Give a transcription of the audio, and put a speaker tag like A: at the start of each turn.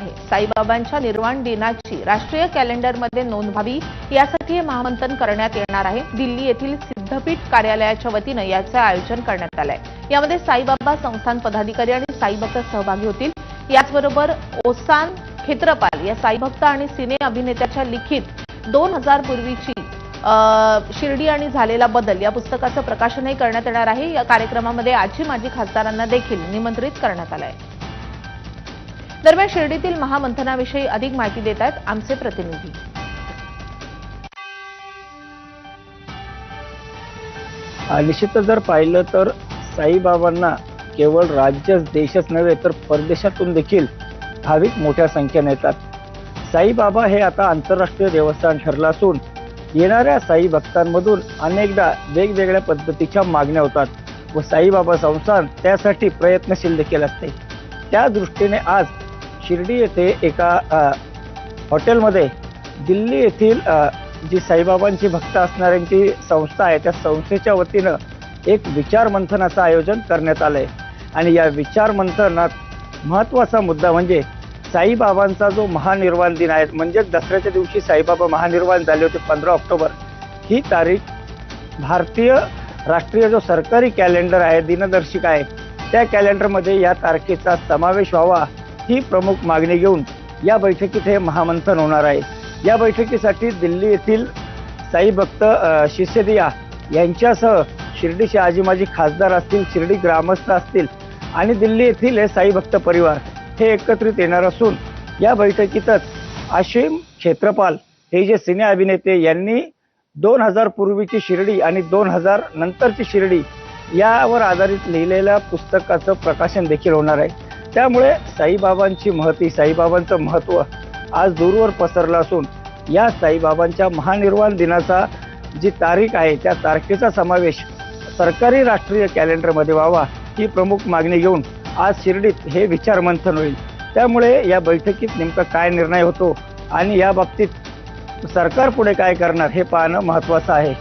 A: आहे. साईबाबांच्या निर्वाण दिनाची राष्ट्रीय कॅलेंडरमध्ये नोंद व्हावी यासाठी हे महामंथन करण्यात येणार आहे. दिल्ली येथील सिद्धपीठ कार्यालयाच्या वतीनं याचं आयोजन करण्यात आलं आहे यामध्ये साईबाबा संस्थान पदाधिकारी आणि साईभक्त सहभागी होतील. याचबरोबर ओसान खेत्रपाल या साईभक्त आणि सिने अभिनेत्याच्या लिखित दोन हजार पूर्वीची शिर्डी आणि झालेला बदल या पुस्तकाचं प्रकाशनही करण्यात येणार आहे. या कार्यक्रमामध्ये आजी माजी खासदारांना देखील निमंत्रित करण्यात आलं आहे दरम्यान शिर्डीतील महामंथनाविषयी अधिक माहिती देत आहेत आमचे प्रतिनिधी.
B: आ, निश्चितच जर पाहिलं तर साईबाबांना केवळ राज्यच देशच नव्हे तर परदेशातून देखील भाविक मोठ्या संख्येने येतात. साईबाबा हे आता आंतरराष्ट्रीय देवस्थान ठरलं असून येणाऱ्या साई भक्तांमधून अनेकदा वेगवेगळ्या पद्धतीच्या मागण्या होतात व साईबाबा संस्थान त्यासाठी प्रयत्नशील देखील असते. त्या दृष्टीने आज शिर्डी येथे एका हॉटेलमध्ये दिल्ली येथील जी साईबाबांची भक्त असणाऱ्यांची संस्था आहे त्या संस्थेच्या वतीनं एक विचार मंथनाचं आयोजन करण्यात आलं आहे आणि या विचार मंथनात महत्त्वाचा मुद्दा म्हणजे साईबाबांचा जो महानिर्वाण दिन आहे म्हणजे दसऱ्याच्या दिवशी साईबाबा महानिर्वाण झाले होते पंधरा ऑक्टोबर ही तारीख भारतीय राष्ट्रीय जो सरकारी कॅलेंडर आहे दिनदर्शिका आहे त्या कॅलेंडरमध्ये या तारखेचा समावेश व्हावा ही प्रमुख मागणी घेऊन या बैठकीत हे महामंथन होणार आहे. या बैठकीसाठी दिल्ली येथील साई भक्त शिसेदिया यांच्यासह शिर्डीचे आजी माजी खासदार असतील शिर्डी ग्रामस्थ असतील आणि दिल्ली येथील हे साई भक्त परिवार हे एकत्रित येणार असून या बैठकीतच आशिम क्षेत्रपाल हे जे सिने अभिनेते यांनी दोन हजार पूर्वीची शिर्डी आणि दोन हजार नंतरची शिर्डी यावर आधारित लिहिलेल्या पुस्तकाचं प्रकाशन देखील होणार आहे. त्यामुळे साईबाबांची महती साईबाबांचं महत्त्व आज दूरवर पसरलं असून या साईबाबांच्या महानिर्वाण दिनाचा जी तारीख आहे त्या तारखेचा समावेश सरकारी राष्ट्रीय कॅलेंडरमध्ये व्हावा ही प्रमुख मागणी घेऊन आज शिर्डीत हे विचारमंथन होईल. त्यामुळे या बैठकीत नेमका काय निर्णय होतो आणि या बाबतीत सरकार पुढे काय करणार हे पाहणं महत्वाचं आहे.